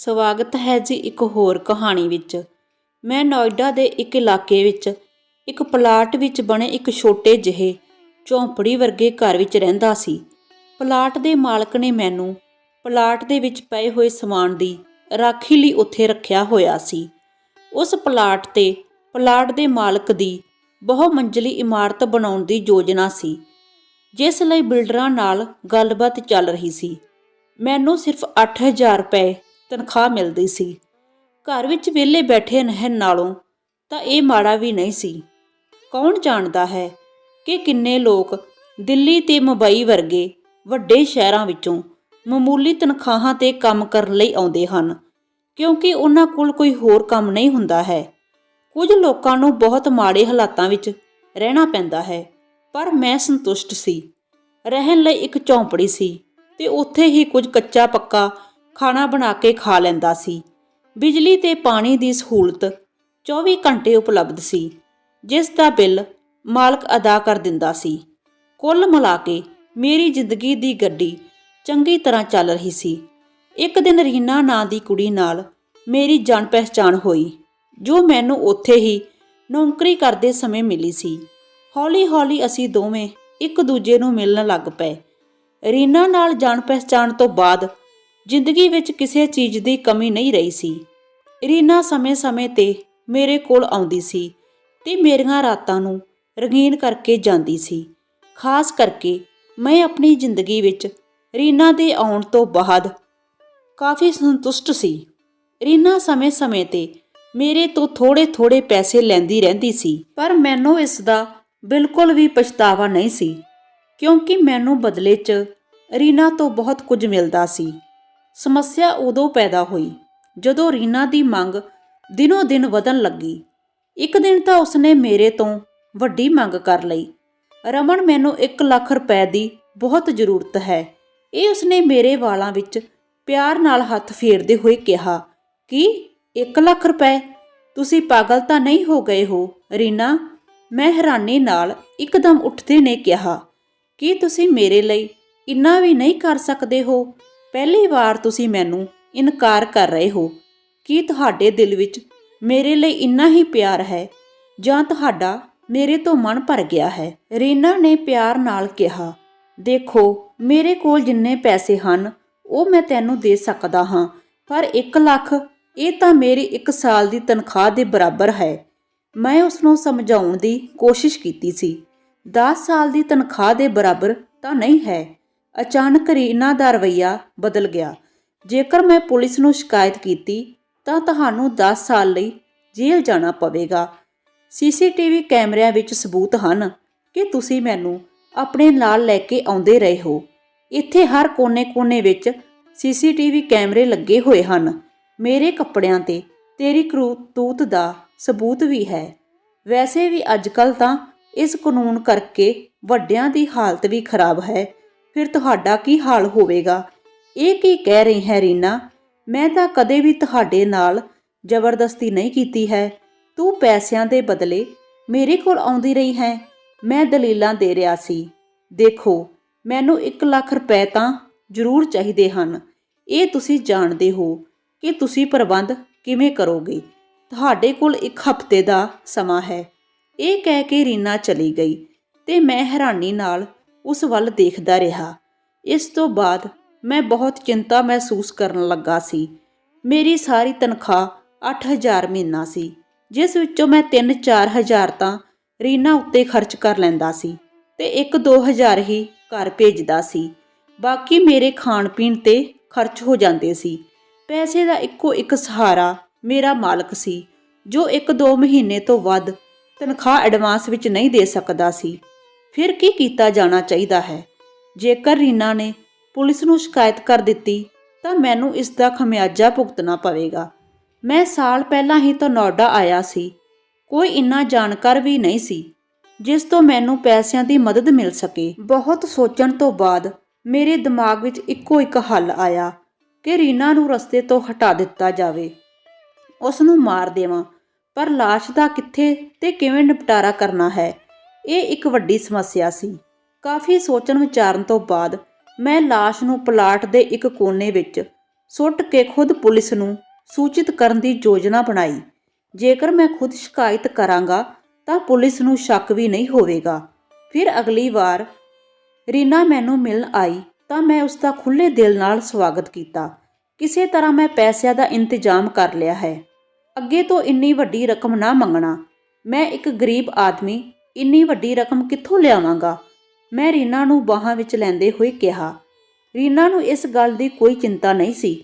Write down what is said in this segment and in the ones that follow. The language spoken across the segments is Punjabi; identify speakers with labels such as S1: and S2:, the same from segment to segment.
S1: ਸਵਾਗਤ ਹੈ ਜੀ ਇੱਕ ਹੋਰ ਕਹਾਣੀ ਵਿੱਚ। ਮੈਂ ਨੋਇਡਾ ਦੇ ਇੱਕ ਇਲਾਕੇ ਵਿੱਚ, ਇੱਕ ਪਲਾਟ ਵਿੱਚ ਬਣੇ ਇੱਕ ਛੋਟੇ ਜਿਹੇ ਝੌਂਪੜੀ ਵਰਗੇ ਘਰ ਵਿੱਚ ਰਹਿੰਦਾ ਸੀ। ਪਲਾਟ ਦੇ ਮਾਲਕ ਨੇ ਮੈਨੂੰ ਪਲਾਟ ਦੇ ਵਿੱਚ ਪਏ ਹੋਏ ਸਮਾਨ ਦੀ ਰਾਖੀ ਲਈ ਉੱਥੇ ਰੱਖਿਆ ਹੋਇਆ ਸੀ। ਉਸ ਪਲਾਟ ਤੇ ਪਲਾਟ ਦੇ ਮਾਲਕ ਦੀ ਬਹੁ ਮੰਜ਼ਲੀ ਇਮਾਰਤ ਬਣਾਉਣ ਦੀ ਯੋਜਨਾ ਸੀ, ਜਿਸ ਲਈ ਬਿਲਡਰਾਂ ਨਾਲ ਗੱਲਬਾਤ ਚੱਲ ਰਹੀ ਸੀ। ਮੈਨੂੰ ਸਿਰਫ 8000 ਰੁਪਏ ਤਨਖਾਹ ਮਿਲਦੀ ਸੀ। ਘਰ ਵਿੱਚ ਵਿਹਲੇ ਬੈਠੇ ਰਹਿਣ ਨਾਲੋਂ ਤਾਂ ਇਹ ਮਾੜਾ ਵੀ ਨਹੀਂ ਸੀ। ਕੌਣ ਜਾਣਦਾ ਹੈ ਕਿ ਕਿੰਨੇ ਲੋਕ ਦਿੱਲੀ ਤੇ ਮੁੰਬਈ ਵਰਗੇ ਵੱਡੇ ਸ਼ਹਿਰਾਂ ਵਿੱਚੋਂ ਮਾਮੂਲੀ ਤਨਖਾਹਾਂ ਤੇ ਕੰਮ ਕਰਨ ਲਈ ਆਉਂਦੇ ਹਨ, ਕਿਉਂਕਿ ਉਹਨਾਂ ਕੋਲ ਕੋਈ ਹੋਰ ਕੰਮ ਨਹੀਂ ਹੁੰਦਾ ਹੈ। ਕੁਝ ਲੋਕਾਂ ਨੂੰ ਬਹੁਤ ਮਾੜੇ ਹਾਲਾਤਾਂ ਵਿੱਚ ਰਹਿਣਾ ਪੈਂਦਾ ਹੈ, ਪਰ ਮੈਂ ਸੰਤੁਸ਼ਟ ਸੀ। ਰਹਿਣ ਲਈ ਇੱਕ ਝੌਂਪੜੀ ਸੀ ਤੇ ਉੱਥੇ ਹੀ ਕੁਝ ਕੱਚਾ ਪੱਕਾ ਖਾਣਾ ਬਣਾ ਕੇ ਖਾ ਲੈਂਦਾ ਸੀ। ਬਿਜਲੀ ਤੇ ਪਾਣੀ ਦੀ ਸਹੂਲਤ 24 ਘੰਟੇ ਉਪਲਬਧ ਸੀ, ਜਿਸ ਦਾ ਬਿੱਲ ਮਾਲਕ ਅਦਾ ਕਰ ਦਿੰਦਾ ਸੀ। ਕੁੱਲ ਮਿਲਾ ਕੇ ਮੇਰੀ ਜ਼ਿੰਦਗੀ ਦੀ ਗੱਡੀ ਚੰਗੀ ਤਰ੍ਹਾਂ ਚੱਲ ਰਹੀ ਸੀ। ਇੱਕ ਦਿਨ ਰੀਨਾ ਨਾਂ ਦੀ ਕੁੜੀ ਨਾਲ ਮੇਰੀ ਜਾਣ ਪਹਿਚਾਣ ਹੋਈ, ਜੋ ਮੈਨੂੰ ਉੱਥੇ ਹੀ ਨੌਕਰੀ ਕਰਦੇ ਸਮੇਂ ਮਿਲੀ ਸੀ। ਹੌਲੀ-ਹੌਲੀ ਅਸੀਂ ਦੋਵੇਂ ਇੱਕ ਦੂਜੇ ਨੂੰ ਮਿਲਣ ਲੱਗ ਪਏ। ਰੀਨਾ ਨਾਲ ਜਾਣ ਪਹਿਚਾਣ ਤੋਂ ਬਾਅਦ ਜ਼ਿੰਦਗੀ ਵਿੱਚ ਕਿਸੇ ਚੀਜ਼ ਦੀ ਕਮੀ ਨਹੀਂ ਰਹੀ ਸੀ। ਰੀਨਾ ਸਮੇਂ-ਸਮੇਂ ਤੇ ਮੇਰੇ ਕੋਲ ਆਉਂਦੀ ਸੀ ਤੇ ਮੇਰੀਆਂ ਰਾਤਾਂ ਨੂੰ ਰੰਗੀਨ ਕਰਕੇ ਜਾਂਦੀ ਸੀ। ਖਾਸ ਕਰਕੇ ਮੈਂ ਆਪਣੀ ਜ਼ਿੰਦਗੀ ਵਿੱਚ ਰੀਨਾ ਦੇ ਆਉਣ ਤੋਂ ਬਾਅਦ ਕਾਫੀ ਸੰਤੁਸ਼ਟ ਸੀ। ਰੀਨਾ ਸਮੇਂ-ਸਮੇਂ ਤੇ ਮੇਰੇ ਤੋਂ ਥੋੜੇ-ਥੋੜੇ ਪੈਸੇ ਲੈਂਦੀ ਰਹਿੰਦੀ ਸੀ, ਪਰ ਮੈਨੂੰ ਇਸ ਦਾ ਬਿਲਕੁਲ ਵੀ ਪਛਤਾਵਾ ਨਹੀਂ ਸੀ, ਕਿਉਂਕਿ ਮੈਨੂੰ ਬਦਲੇ 'ਚ ਰੀਨਾ ਤੋਂ ਬਹੁਤ ਕੁਝ ਮਿਲਦਾ ਸੀ। ਸਮੱਸਿਆ ਉਦੋਂ ਪੈਦਾ ਹੋਈ ਜਦੋਂ ਰੀਨਾ ਦੀ ਮੰਗ ਦਿਨੋ ਦਿਨ ਵਧਣ ਲੱਗੀ। ਇੱਕ ਦਿਨ ਤਾਂ ਉਸਨੇ ਮੇਰੇ ਤੋਂ ਵੱਡੀ ਮੰਗ ਕਰ ਲਈ। ਰਮਨ ਮੈਨੂੰ 1 ਲੱਖ ਰੁਪਏ ਦੀ ਬਹੁਤ ਜ਼ਰੂਰਤ ਹੈ। ਇਹ ਉਸਨੇ ਮੇਰੇ ਵਾਲਾਂ ਵਿੱਚ ਪਿਆਰ ਨਾਲ ਹੱਥ ਫੇਰਦੇ ਹੋਏ ਕਿਹਾ, ਕਿ 1 ਲੱਖ ਰੁਪਏ? ਤੁਸੀਂ ਪਾਗਲ ਤਾਂ ਨਹੀਂ ਹੋ ਗਏ ਹੋ, ਰੀਨਾ? ਮੈਂ ਹੈਰਾਨੀ ਨਾਲ ਇੱਕਦਮ ਉੱਠਦੇ ਨੇ ਕਿਹਾ, ਕੀ ਤੁਸੀਂ ਮੇਰੇ ਲਈ ਇੰਨਾ ਵੀ ਨਹੀਂ ਕਰ ਸਕਦੇ ਹੋ? ਪਹਿਲੀ ਵਾਰ ਤੁਸੀਂ ਮੈਨੂੰ ਇਨਕਾਰ ਕਰ ਰਹੇ ਹੋ। ਕੀ ਤੁਹਾਡੇ ਦਿਲ ਵਿੱਚ ਮੇਰੇ ਲਈ ਇੰਨਾ ਹੀ ਪਿਆਰ ਹੈ? ਜਾਂ ਤੁਹਾਡਾ ਮੇਰੇ ਤੋਂ ਮਨ ਭਰ ਗਿਆ ਹੈ? ਰੀਨਾ ਨੇ ਪਿਆਰ ਨਾਲ ਕਿਹਾ, ਦੇਖੋ, ਮੇਰੇ ਕੋਲ ਜਿੰਨੇ ਪੈਸੇ ਹਨ, ਉਹ ਮੈਂ ਤੈਨੂੰ ਦੇ ਸਕਦਾ ਹਾਂ, ਪਰ 1 ਲੱਖ, ਇਹ ਤਾਂ ਮੇਰੀ 1 ਸਾਲ ਦੀ ਤਨਖਾਹ ਦੇ ਬਰਾਬਰ ਹੈ। ਮੈਂ ਉਸ ਨੂੰ ਸਮਝਾਉਣ ਦੀ ਕੋਸ਼ਿਸ਼ ਕੀਤੀ ਸੀ। 10 ਸਾਲ ਦੀ ਤਨਖਾਹ ਦੇ ਬਰਾਬਰ ਤਾਂ ਨਹੀਂ ਹੈ ਅਚਾਨਕ ਰੀਨਾ ਦਾ ਰਵਈਆ ਬਦਲ ਗਿਆ। ਜੇਕਰ ਮੈਂ ਪੁਲਿਸ ਨੂੰ ਸ਼ਿਕਾਇਤ ਕੀਤੀ, ਤਾਂ ਤੁਹਾਨੂੰ 10 ਸਾਲ ਲਈ ਜੇਲ੍ਹ ਜਾਣਾ ਪਵੇਗਾ। ਸੀਸੀਟੀਵੀ ਕੈਮਰਿਆਂ ਵਿੱਚ ਸਬੂਤ ਹਨ ਕਿ ਤੁਸੀਂ ਮੈਨੂੰ ਆਪਣੇ ਨਾਲ ਲੈ ਕੇ ਆਉਂਦੇ ਰਹੇ ਹੋ। ਇੱਥੇ ਹਰ ਕੋਨੇ-ਕੋਨੇ ਵਿੱਚ ਸੀਸੀਟੀਵੀ ਕੈਮਰੇ ਲੱਗੇ ਹੋਏ ਹਨ। ਮੇਰੇ ਕੱਪੜਿਆਂ ਤੇ ਤੇਰੀ ਕਰਤੂਤ ਦਾ ਸਬੂਤ ਵੀ ਹੈ। ਵੈਸੇ ਵੀ ਅੱਜਕੱਲ ਤਾਂ ਇਸ ਕਾਨੂੰਨ ਕਰਕੇ ਵੱਡਿਆਂ ਦੀ ਹਾਲਤ ਵੀ ਖਰਾਬ ਹੈ। ਫਿਰ ਤੁਹਾਡਾ ਕੀ ਹਾਲ ਹੋਵੇਗਾ? ਇਹ ਕੀ ਕਹਿ ਰਹੀ ਹੈ ਰੀਨਾ? ਮੈਂ ਤਾਂ ਕਦੇ ਵੀ ਤੁਹਾਡੇ ਨਾਲ ਜ਼ਬਰਦਸਤੀ ਨਹੀਂ ਕੀਤੀ ਹੈ। ਤੂੰ ਪੈਸਿਆਂ ਦੇ ਬਦਲੇ ਮੇਰੇ ਕੋਲ ਆਉਂਦੀ ਰਹੀ ਹੈ। ਮੈਂ ਦਲੀਲਾਂ ਦੇ ਰਿਹਾ ਸੀ। ਦੇਖੋ, ਮੈਨੂੰ 1 ਲੱਖ ਰੁਪਏ ਤਾਂ ਜ਼ਰੂਰ ਚਾਹੀਦੇ ਹਨ। ਇਹ ਤੁਸੀਂ ਜਾਣਦੇ ਹੋ ਕਿ ਤੁਸੀਂ ਪ੍ਰਬੰਧ ਕਿਵੇਂ ਕਰੋਗੇ। ਤੁਹਾਡੇ ਕੋਲ ਇੱਕ ਹਫ਼ਤੇ ਦਾ ਸਮਾਂ ਹੈ। ਇਹ ਕਹਿ ਕੇ ਰੀਨਾ ਚਲੀ ਗਈ ਤੇ ਮੈਂ ਹੈਰਾਨੀ ਨਾਲ ਉਸ ਵੱਲ ਦੇਖਦਾ ਰਿਹਾ। ਇਸ ਤੋਂ ਬਾਅਦ ਮੈਂ ਬਹੁਤ ਚਿੰਤਾ ਮਹਿਸੂਸ ਕਰਨ ਲੱਗਾ ਸੀ। ਮੇਰੀ ਸਾਰੀ ਤਨਖਾਹ 8000 ਮਹੀਨਾ ਸੀ, ਜਿਸ ਵਿੱਚੋਂ ਮੈਂ 3-4000 ਤਾਂ ਰੀਨਾ ਉੱਤੇ ਖਰਚ ਕਰ ਲੈਂਦਾ ਸੀ ਤੇ 1-2000 ਹੀ ਘਰ ਭੇਜਦਾ ਸੀ। ਬਾਕੀ ਮੇਰੇ ਖਾਣ ਪੀਣ ਤੇ ਖਰਚ ਹੋ ਜਾਂਦੇ ਸੀ। ਪੈਸੇ ਦਾ ਇੱਕੋ ਇੱਕ ਸਹਾਰਾ ਮੇਰਾ ਮਾਲਕ ਸੀ, ਜੋ 1-2 ਮਹੀਨੇ ਤੋਂ ਵੱਧ ਤਨਖਾਹ ਐਡਵਾਂਸ ਵਿੱਚ ਨਹੀਂ ਦੇ ਸਕਦਾ ਸੀ। ਫਿਰ ਕੀ ਕੀਤਾ ਜਾਣਾ ਚਾਹੀਦਾ ਹੈ? ਜੇਕਰ ਰੀਨਾ ਨੇ ਪੁਲਿਸ ਨੂੰ ਸ਼ਿਕਾਇਤ ਕਰ ਦਿੱਤੀ, ਤਾਂ ਮੈਨੂੰ ਇਸ ਦਾ ਖਮਿਆਜਾ ਭੁਗਤਣਾ ਪਵੇਗਾ। ਮੈਂ ਸਾਲ ਪਹਿਲਾਂ ਹੀ ਤੋਂ ਨੋਇਡਾ ਆਇਆ ਸੀ। ਕੋਈ ਇੰਨਾ ਜਾਣਕਾਰ ਵੀ ਨਹੀਂ ਸੀ, ਜਿਸ ਤੋਂ ਮੈਨੂੰ ਪੈਸਿਆਂ ਦੀ ਮਦਦ ਮਿਲ ਸਕੇ। ਬਹੁਤ ਸੋਚਣ ਤੋਂ ਬਾਅਦ ਮੇਰੇ ਦਿਮਾਗ ਵਿੱਚ ਇੱਕੋ ਇੱਕ ਹੱਲ ਆਇਆ ਕਿ ਰੀਨਾ ਨੂੰ ਰਸਤੇ ਤੋਂ ਹਟਾ ਦਿੱਤਾ ਜਾਵੇ। ਉਸ ਨੂੰ ਮਾਰ ਦੇਵਾਂ, ਪਰ লাশ ਦਾ ਕਿੱਥੇ ਤੇ ਕਿਵੇਂ ਨਿਪਟਾਰਾ ਕਰਨਾ ਹੈ? ਇਹ ਇੱਕ ਵੱਡੀ ਸਮੱਸਿਆ ਸੀ। ਕਾਫੀ ਸੋਚਣ ਵਿਚਾਰਨ ਤੋਂ ਬਾਅਦ ਮੈਂ লাশ ਨੂੰ ਪਲਾਟ ਦੇ ਇੱਕ ਕੋਨੇ ਵਿੱਚ ਸੁੱਟ ਕੇ ਖੁਦ ਪੁਲਿਸ ਨੂੰ ਸੂਚਿਤ ਕਰਨ ਦੀ ਯੋਜਨਾ ਬਣਾਈ। ਜੇਕਰ ਮੈਂ ਖੁਦ ਸ਼ਿਕਾਇਤ ਕਰਾਂਗਾ, ਤਾਂ ਪੁਲਿਸ ਨੂੰ ਸ਼ੱਕ ਵੀ ਨਹੀਂ ਹੋਵੇਗਾ। ਫਿਰ ਅਗਲੀ ਵਾਰ ਰੀਨਾ ਮੈਨੂੰ ਮਿਲਣ ਆਈ, ਤਾਂ ਮੈਂ ਉਸ ਦਾ ਖੁੱਲੇ ਦਿਲ ਨਾਲ ਸਵਾਗਤ ਕੀਤਾ। ਕਿਸੇ ਤਰ੍ਹਾਂ ਮੈਂ ਪੈਸਿਆਂ ਦਾ ਇੰਤਜ਼ਾਮ ਕਰ ਲਿਆ ਹੈ। ਅੱਗੇ ਤੋਂ ਇੰਨੀ ਵੱਡੀ ਰਕਮ ਨਾ ਮੰਗਣਾ। ਮੈਂ ਇੱਕ ਗਰੀਬ ਆਦਮੀ ਇੰਨੀ ਵੱਡੀ ਰਕਮ ਕਿੱਥੋਂ ਲਿਆਵਾਂਗਾ? ਮੈਂ ਰੀਨਾ ਨੂੰ ਬਾਹਾਂ ਵਿੱਚ ਲੈਂਦੇ ਹੋਏ ਕਿਹਾ। ਰੀਨਾ ਨੂੰ ਇਸ ਗੱਲ ਦੀ ਕੋਈ ਚਿੰਤਾ ਨਹੀਂ ਸੀ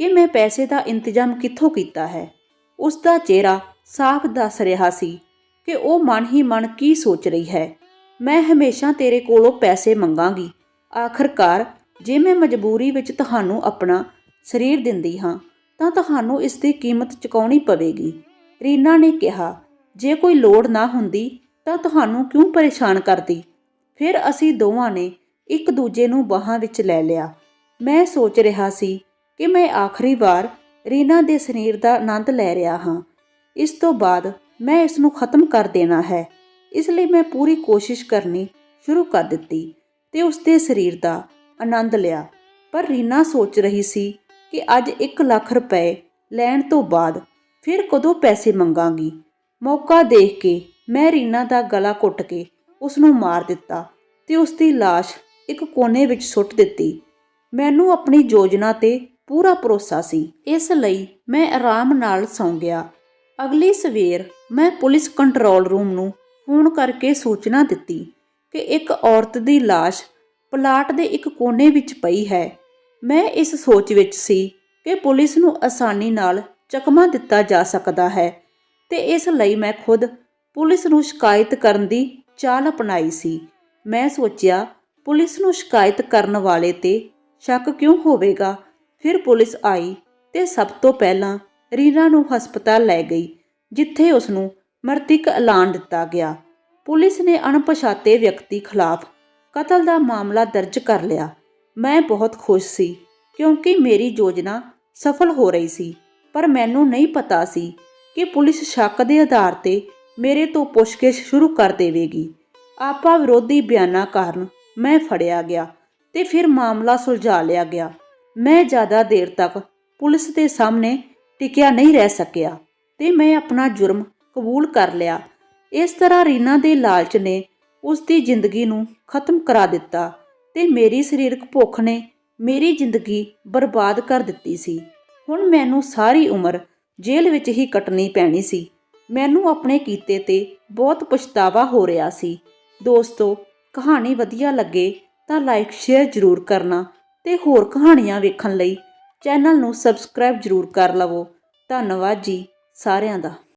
S1: ਕਿ ਮੈਂ ਪੈਸੇ ਦਾ ਇੰਤਜ਼ਾਮ ਕਿੱਥੋਂ ਕੀਤਾ ਹੈ। ਉਸ ਦਾ ਚਿਹਰਾ ਸਾਫ਼ ਦੱਸ ਰਿਹਾ ਸੀ ਕਿ ਉਹ ਮਨ ਹੀ ਮਨ ਕੀ ਸੋਚ ਰਹੀ ਹੈ। ਮੈਂ ਹਮੇਸ਼ਾ ਤੇਰੇ ਕੋਲੋਂ ਪੈਸੇ ਮੰਗਾਂਗੀ। ਆਖਰਕਾਰ, ਜੇ ਮੈਂ ਮਜਬੂਰੀ ਵਿੱਚ ਤੁਹਾਨੂੰ ਆਪਣਾ ਸਰੀਰ ਦਿੰਦੀ ਹਾਂ, ਤਾਂ ਤੁਹਾਨੂੰ ਇਸ ਦੀ ਕੀਮਤ ਚੁਕਾਉਣੀ ਪਵੇਗੀ। ਰੀਨਾ ਨੇ ਕਿਹਾ, ਜੇ ਕੋਈ ਲੋੜ ਨਾ ਹੁੰਦੀ ਤਾਂ ਤੁਹਾਨੂੰ ਕਿਉਂ ਪਰੇਸ਼ਾਨ ਕਰਦੀ? ਫਿਰ ਅਸੀਂ ਦੋਵਾਂ ਨੇ ਇੱਕ ਦੂਜੇ ਨੂੰ ਬਾਹਾਂ ਵਿੱਚ ਲੈ ਲਿਆ। ਮੈਂ ਸੋਚ ਰਿਹਾ ਸੀ ਕਿ ਮੈਂ ਆਖਰੀ ਵਾਰ ਰੀਨਾ ਦੇ ਸਰੀਰ ਦਾ ਆਨੰਦ ਲੈ ਰਿਹਾ ਹਾਂ। ਇਸ ਤੋਂ ਬਾਅਦ ਮੈਂ ਇਸ ਨੂੰ ਖਤਮ ਕਰ ਦੇਣਾ ਹੈ। ਇਸ ਲਈ ਮੈਂ ਪੂਰੀ ਕੋਸ਼ਿਸ਼ ਕਰਨੀ ਸ਼ੁਰੂ ਕਰ ਦਿੱਤੀ ਤੇ ਉਸ ਦੇ ਸਰੀਰ ਦਾ ਆਨੰਦ ਲਿਆ। ਪਰ ਰੀਨਾ ਸੋਚ ਰਹੀ ਸੀ ਕਿ ਅੱਜ 1 ਲੱਖ ਰੁਪਏ ਲੈਣ ਤੋਂ ਬਾਅਦ ਫਿਰ ਕਦੋਂ ਪੈਸੇ ਮੰਗਾਂਗੀ। ਮੌਕਾ ਦੇਖ ਕੇ ਮੈਂ ਰੀਨਾ ਦਾ ਗਲਾ ਘੁੱਟ ਕੇ ਉਸ ਨੂੰ ਮਾਰ ਦਿੱਤਾ ਤੇ ਉਸ ਦੀ ਲਾਸ਼ ਇੱਕ ਕੋਨੇ ਵਿੱਚ ਸੁੱਟ ਦਿੱਤੀ। ਮੈਨੂੰ ਆਪਣੀ ਯੋਜਨਾ ਤੇ ਪੂਰਾ ਭਰੋਸਾ ਸੀ। ਇਸ ਲਈ ਮੈਂ ਆਰਾਮ ਨਾਲ ਸੌਂ ਗਿਆ। ਅਗਲੀ ਸਵੇਰ ਮੈਂ ਪੁਲਿਸ ਕੰਟਰੋਲ ਰੂਮ ਨੂੰ ਫੋਨ ਕਰਕੇ ਸੂਚਨਾ ਦਿੱਤੀ ਕਿ ਇੱਕ ਔਰਤ ਦੀ ਲਾਸ਼ ਪਲਾਟ ਦੇ ਇੱਕ ਕੋਨੇ ਵਿੱਚ ਪਈ ਹੈ। ਮੈਂ ਇਸ ਸੋਚ ਵਿੱਚ ਸੀ ਕਿ ਪੁਲਿਸ ਨੂੰ ਆਸਾਨੀ ਨਾਲ ਚਕਮਾ ਦਿੱਤਾ ਜਾ ਸਕਦਾ ਹੈ ਤੇ ਇਸ ਲਈ ਮੈਂ ਖੁਦ ਪੁਲਿਸ ਨੂੰ ਸ਼ਿਕਾਇਤ ਕਰਨ ਦੀ ਚਾਲ ਅਪਣਾਈ ਸੀ। ਮੈਂ ਸੋਚਿਆ, ਪੁਲਿਸ ਨੂੰ ਸ਼ਿਕਾਇਤ ਕਰਨ ਵਾਲੇ ਤੇ ਸ਼ੱਕ ਕਿਉਂ ਹੋਵੇਗਾ? ਫਿਰ ਪੁਲਿਸ ਆਈ ਤੇ ਸਭ ਤੋਂ ਪਹਿਲਾਂ ਰੀਨਾ ਨੂੰ ਹਸਪਤਾਲ ਲੈ ਗਈ, ਜਿੱਥੇ ਉਸ ਨੂੰ ਮਰਤਿਕ ਐਲਾਨ ਦਿੱਤਾ ਗਿਆ। ਪੁਲਿਸ ਨੇ ਅਣਪਛਾਤੇ ਵਿਅਕਤੀ ਖਿਲਾਫ ਕਤਲ ਦਾ ਮਾਮਲਾ ਦਰਜ ਕਰ ਲਿਆ। ਮੈਂ ਬਹੁਤ ਖੁਸ਼ ਸੀ, ਕਿਉਂਕਿ ਮੇਰੀ ਯੋਜਨਾ ਸਫਲ ਹੋ ਰਹੀ ਸੀ, ਪਰ ਮੈਨੂੰ ਨਹੀਂ ਪਤਾ ਸੀ ਕਿ ਪੁਲਿਸ ਸ਼ੱਕ ਦੇ ਆਧਾਰ ਤੇ ਮੇਰੇ ਤੋਂ ਪੁੱਛਗਿੱਛ ਸ਼ੁਰੂ ਕਰ ਦੇਵੇਗੀ। ਆਪਾ ਵਿਰੋਧੀ ਬਿਆਨਾਂ ਕਾਰਨ ਮੈਂ ਫੜਿਆ ਗਿਆ ਤੇ ਫਿਰ ਮਾਮਲਾ ਸੁਲਝਾ ਲਿਆ ਗਿਆ। ਮੈਂ ਜ਼ਿਆਦਾ ਦੇਰ ਤੱਕ ਪੁਲਿਸ ਦੇ ਸਾਹਮਣੇ ਟਿਕਿਆ ਨਹੀਂ ਰਹਿ ਸਕਿਆ ਤੇ ਮੈਂ ਆਪਣਾ ਜੁਰਮ ਕਬੂਲ ਕਰ ਲਿਆ। ਇਸ ਤਰ੍ਹਾਂ ਰੀਨਾ ਦੇ ਲਾਲਚ ਨੇ ਉਸ ਦੀ ਜ਼ਿੰਦਗੀ ਨੂੰ ਖਤਮ ਕਰਾ ਦਿੱਤਾ ਤੇ ਮੇਰੀ ਸਰੀਰਕ ਭੁੱਖ ਨੇ ਮੇਰੀ ਜ਼ਿੰਦਗੀ ਬਰਬਾਦ ਕਰ ਦਿੱਤੀ ਸੀ। ਹੁਣ ਮੈਨੂੰ ਸਾਰੀ ਉਮਰ ਜੇਲ੍ਹ ਵਿੱਚ ਹੀ ਕੱਟਣੀ ਪੈਣੀ ਸੀ। ਮੈਨੂੰ ਆਪਣੇ ਕੀਤੇ ਤੇ ਬਹੁਤ ਪਛਤਾਵਾ ਹੋ ਰਿਹਾ ਸੀ। ਦੋਸਤੋ, ਕਹਾਣੀ ਵਧੀਆ ਲੱਗੇ ਤਾਂ ਲਾਈਕ ਸ਼ੇਅਰ ਜ਼ਰੂਰ ਕਰਨਾ ਤੇ ਹੋਰ ਕਹਾਣੀਆਂ ਵੇਖਣ ਲਈ ਚੈਨਲ ਨੂੰ ਸਬਸਕ੍ਰਾਈਬ ਜ਼ਰੂਰ ਕਰ ਲਵੋ। ਧੰਨਵਾਦ ਜੀ ਸਾਰਿਆਂ ਦਾ।